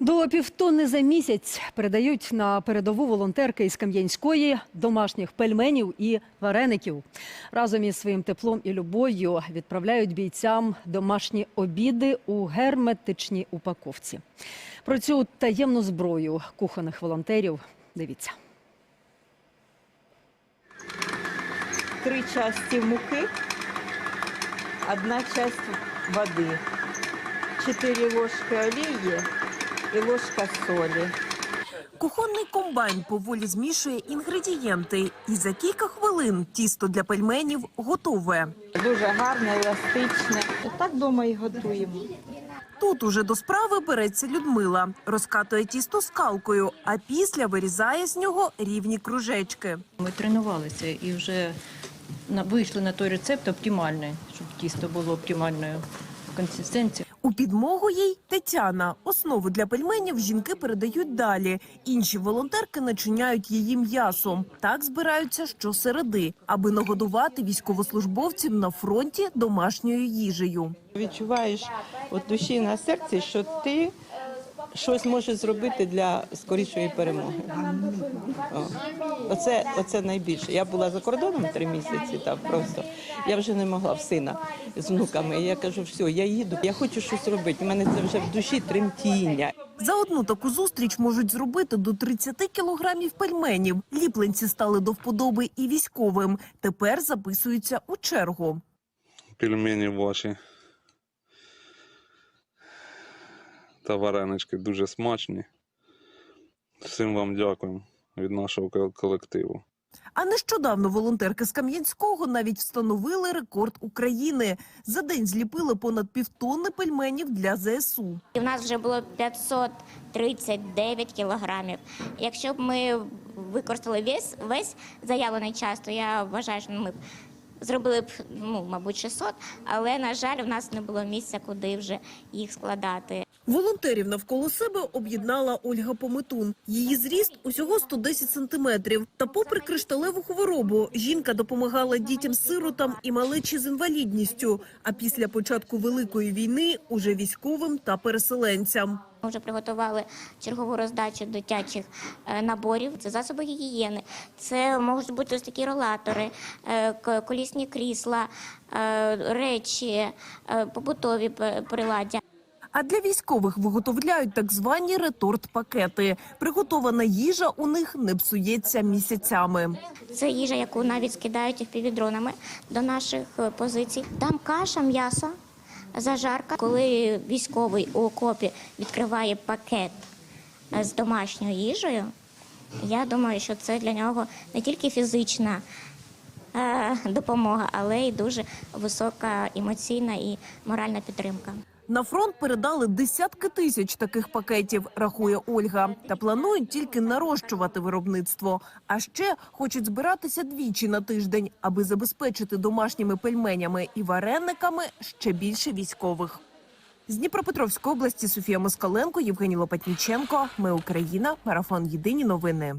До півтонни за місяць передають на передову волонтерки із Кам'янської домашніх пельменів і вареників. Разом із своїм теплом і любов'ю відправляють бійцям домашні обіди у герметичній упаковці. Про цю таємну зброю кухонних волонтерів дивіться. три части муки, одна часть воды, четыре ложки олії і ложка солі. Кухонний комбайн поволі змішує інгредієнти, і за кілька хвилин тісто для пельменів готове. Дуже гарне, еластичне. Так вдома і готуємо. Тут уже до справи береться Людмила, розкатує тісто скалкою, а після вирізає з нього рівні кружечки. Ми тренувалися і вже вийшли на той рецепт оптимальний, щоб тісто було оптимальної консистенції. Підмогу їй Тетяна. Основу для пельменів жінки передають далі. Інші волонтерки начиняють її м'ясом. Так збираються щосереди, аби нагодувати військовослужбовців на фронті домашньою їжею. Відчуваєш от душі на серці, що ти щось можеш зробити для скорішої перемоги. О. Оце, оце найбільше. Я була за кордоном три місяці, там просто я вже не могла в сина з внуками. Я кажу, все, я їду, я хочу щось робити. У мене це вже в душі тремтіння. За одну таку зустріч можуть зробити до 30 кілограмів пельменів. Ліпленці стали до вподоби і військовим. Тепер записуються у чергу. пельмені ваші. Та варенички дуже смачні. Всім вам дякуємо від нашого колективу. А нещодавно волонтерки з Кам'янського навіть встановили рекорд України. За день зліпили понад півтонни пельменів для ЗСУ. І в нас вже було 539 кілограмів. Якщо б ми використали весь, весь заявлений час, то я вважаю, що ми б зробили б, ну, мабуть, 600, але, на жаль, у нас не було місця, куди вже їх складати. Волонтерів навколо себе об'єднала Ольга Пометун. Її зріст усього 110 сантиметрів. Та попри кришталеву хворобу, жінка допомагала дітям-сиротам і малечі з інвалідністю. А після початку Великої війни уже військовим та переселенцям. Ми вже приготували чергову роздачу дитячих е, наборів. Це засоби гігієни, це можуть бути ось такі ролатори, е, колісні крісла, е, речі, побутові приладдя. А для військових виготовляють так звані реторт-пакети. Приготована їжа у них не псується місяцями. Це їжа, яку навіть скидають півдронами до наших е, позицій. Там каша, м'ясо, зажарка. Коли військовий у окопі відкриває пакет е, з домашньою їжею, я думаю, що це для нього не тільки фізична е, допомога, але й дуже висока емоційна і моральна підтримка. На фронт передали десятки тисяч таких пакетів, рахує Ольга. Та планують тільки нарощувати виробництво. А ще хочуть збиратися двічі на тиждень, аби забезпечити домашніми пельменями і варениками ще більше військових. З Дніпропетровської області Софія Москаленко, Євгеній Лопатніченко. Ми Україна. Марафон Єдині новини.